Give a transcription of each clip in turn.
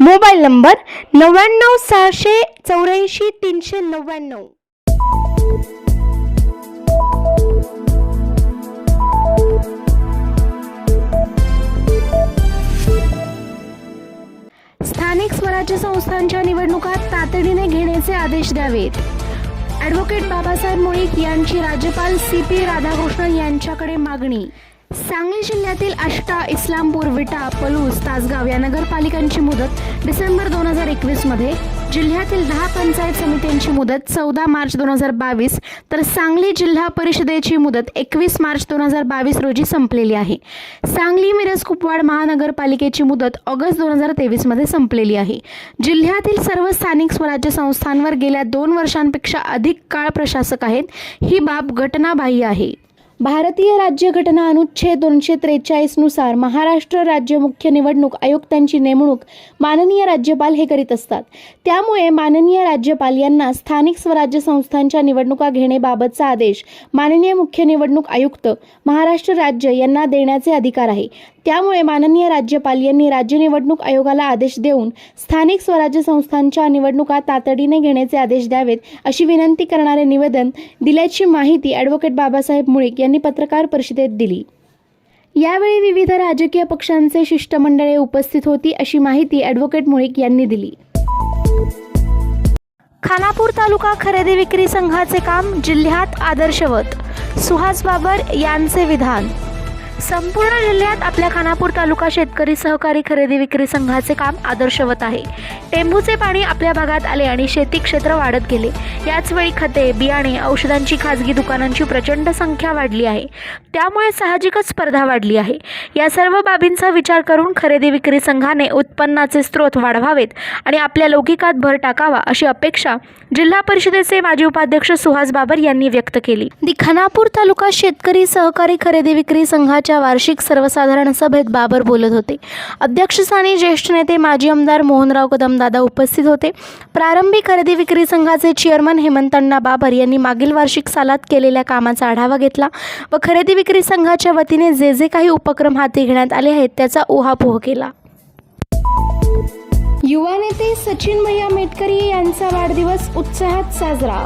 Mobile number नव्याण्णव सहाशे चौऱ्याऐंशी तीनशे नव्याण्णव. स्थानिक स्वराज्य संस्थांच्या निवडणुका तातडीने घेण्याचे आदेश द्यावेत. ॲडव्होकेट बाबासाहेब मुळीक यांची राज्यपाल सी पी राधाकृष्णन यांच्याकडे मागणी. सांगली जिल्ह्यातील आष्टा इस्लामपूर विटा पलूस तासगाव या नगरपालिकांची मुदत डिसेंबर दोन हजार एकवीसमध्ये जिल्ह्यातील दहा पंचायत समित्यांची मुदत चौदा मार्च दोन हजार बावीस तर सांगली जिल्हा परिषदेची मुदत एकवीस मार्च दोन हजार बावीस रोजी संपलेली आहे. सांगली मिरज कुपवाड महानगरपालिकेची मुदत ऑगस्ट दोन हजार तेवीसमध्ये संपलेली आहे. जिल्ह्यातील सर्व स्थानिक स्वराज्य संस्थांवर गेल्या दोन वर्षांपेक्षा अधिक काळ प्रशासक आहेत ही बाब घटनाबाह्य आहे. भारतीय राज्यघटना अनुच्छेद दोनशे त्रेचाळीसनुसार महाराष्ट्र राज्य मुख्य निवडणूक आयुक्तांची नेमणूक माननीय राज्यपाल हे करीत असतात. त्यामुळे माननीय राज्यपाल यांना स्थानिक स्वराज्य संस्थांच्या निवडणुका घेण्याबाबतचा आदेश माननीय मुख्य निवडणूक आयुक्त महाराष्ट्र राज्य यांना देण्याचे अधिकार आहे. त्यामुळे माननीय राज्यपाल यांनी राज्य निवडणूक आयोगाला आदेश देऊन स्थानिक स्वराज्य संस्थांच्या निवडणुका तातडीने घेण्याचे आदेश द्यावेत अशी विनंती करणारे निवेदन दिल्याची माहिती ॲडव्होकेट बाबासाहेब मुळीक यांनी पत्रकार परिषदेत दिली. यावेळी विविध राजकीय पक्षांचे शिष्टमंडळे उपस्थित होती अशी माहिती ॲडव्होकेट मुळीक यांनी दिली. खानापूर तालुका खरेदी विक्री संघाचे काम जिल्ह्यात आदर्शवत सुहास बाबर यांचे विधान संपूर्ण जिल्ह्यात आपल्या खानापूर तालुका शेतकरी सहकारी खरेदी विक्री संघाचे काम आदर्शवत आहे. टेंभूचे पाणी आपल्या भागात आले आणि शेती क्षेत्र वाढत गेले. याचवेळी खते बियाणे औषधांची खाजगी दुकानांची प्रचंड संख्या वाढली आहे. त्यामुळे साहजिकच स्पर्धा वाढली आहे. या सर्व बाबींचा विचार करून खरेदी विक्री संघाने उत्पन्नाचे स्रोत वाढवावेत आणि आपल्या लौकिकात भर टाकावा अशी अपेक्षा जिल्हा परिषदेचे माजी उपाध्यक्ष सुहास बाबर यांनी व्यक्त केली. दि खानापूर तालुका शेतकरी सहकारी खरेदी विक्री संघाच्या वार्षिक सर्वसाधारण सभेत बाबर बोलत होते. अध्यक्षस्थानी ज्येष्ठ नेते माजी आमदार मोहनराव कदमदादा उपस्थित होते. प्रारंभी खरेदी विक्री संघाचे चेअरमन हेमंतण्णा बाबर यांनी मागील वार्षिक सालात केलेल्या कामाचा आढावा घेतला व खरेदी विक्री संघाच्या वतीने जे जे काही उपक्रम हाती घेण्यात आले आहेत त्याचा उहापोह केला. युवा नेते सचिन भैया मेटकरी यांचा वाढदिवस उत्साहात साजरा.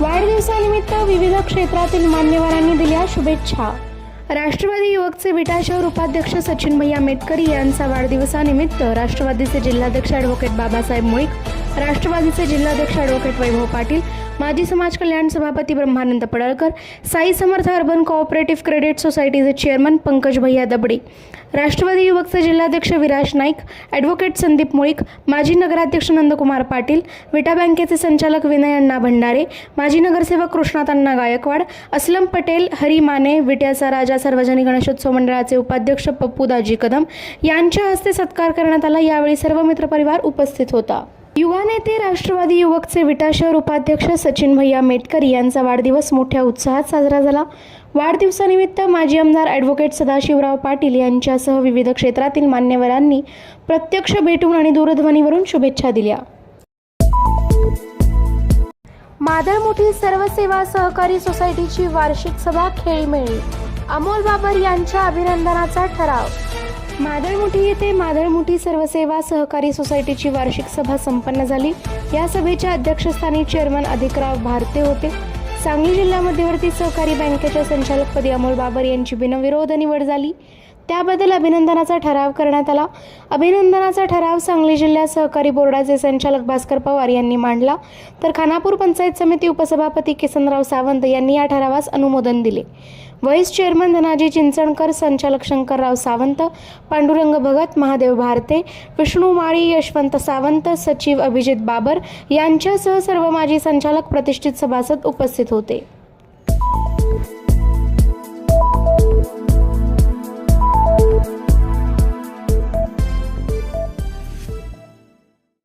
वाढदिवसानिमित्त विविध क्षेत्रातील मान्यवरांनी दिल्या शुभेच्छा. राष्ट्रवादी युवकचे विटा शहर उपाध्यक्ष सचिन भैया मेटकरी यांचा वाढदिवसानिमित्त राष्ट्रवादीचे जिल्हाध्यक्ष ॲडव्होकेट बाबासाहेब मुळीक राष्ट्रवादीचे जिल्हाध्यक्ष ॲडव्होकेट वैभव पाटील माजी समाज कल्याण सभापती Brahmanand Padalkar Sai Samarth urban cooperative credit सोसायटीचे चेअरमन पंकज भैया दबडे राष्ट्रवादी युवकचे जिल्हाध्यक्ष विराज नाईक ॲडव्होकेट संदीप मुळीक माजी नगराध्यक्ष नंदकुमार पाटील विटा बँकेचे संचालक विनय अण्णा भंडारे माजी नगरसेवक कृष्णात अण्णा गायकवाड असलम पटेल हरी माने विट्याचा राजा सार्वजनिक गणेशोत्सव मंडळाचे उपाध्यक्ष पप्पू दाजी कदम यांच्या हस्ते सत्कार करण्यात आला. यावेळी सर्व मित्रपरिवार उपस्थित होता. युवा नेते राष्ट्रवादी युवकचे विटा शहर उपाध्यक्ष सचिन भैया मेटकरी यांचा वाढदिवस मोठ्या उत्साहात साजरा झाला. वाढदिवसानिमित्त माजी आमदार ॲडव्होकेट सदाशिवराव पाटील यांच्यासह विविध क्षेत्रातील मान्यवरांनी प्रत्यक्ष भेटून आणि दूरध्वनीवरून शुभेच्छा दिल्या. मादळमुठी सर्वसेवा सहकारी सोसायटीची वार्षिक सभा खेळीमेळी अमोल बाबर यांच्या अभिनंदनाचा ठराव. मादळमुठी येथे मादळमुठी सर्वसेवा सहकारी सोसायटीची वार्षिक सभा संपन्न झाली. या सभेच्या अध्यक्षस्थानी चेअरमन अधिकराव भारते होते. सांगली जिल्हा मध्यवर्ती सहकारी बँकेच्या संचालकपदी अमोल बाबर यांची बिनविरोध निवड झाली. त्याबद्दल अभिनंदनाचा ठराव करण्यात आला. अभिनंदनाचा ठराव सांगली जिल्हा सहकारी बोर्डाचे संचालक भास्कर पवार यांनी मांडला. तर खानापूर पंचायत समिती उपसभापती किसनराव सावंत यांनी या ठरावास अनुमोदन दिले. व्हाईस चेअरमन धनाजी चिंचणकर संचालक शंकरराव सावंत पांडुरंग भगत महादेव भारते विष्णू माळी यशवंत सावंत सचिव अभिजित बाबर यांच्यासह सर्व माजी संचालक प्रतिष्ठित सभासद उपस्थित होते.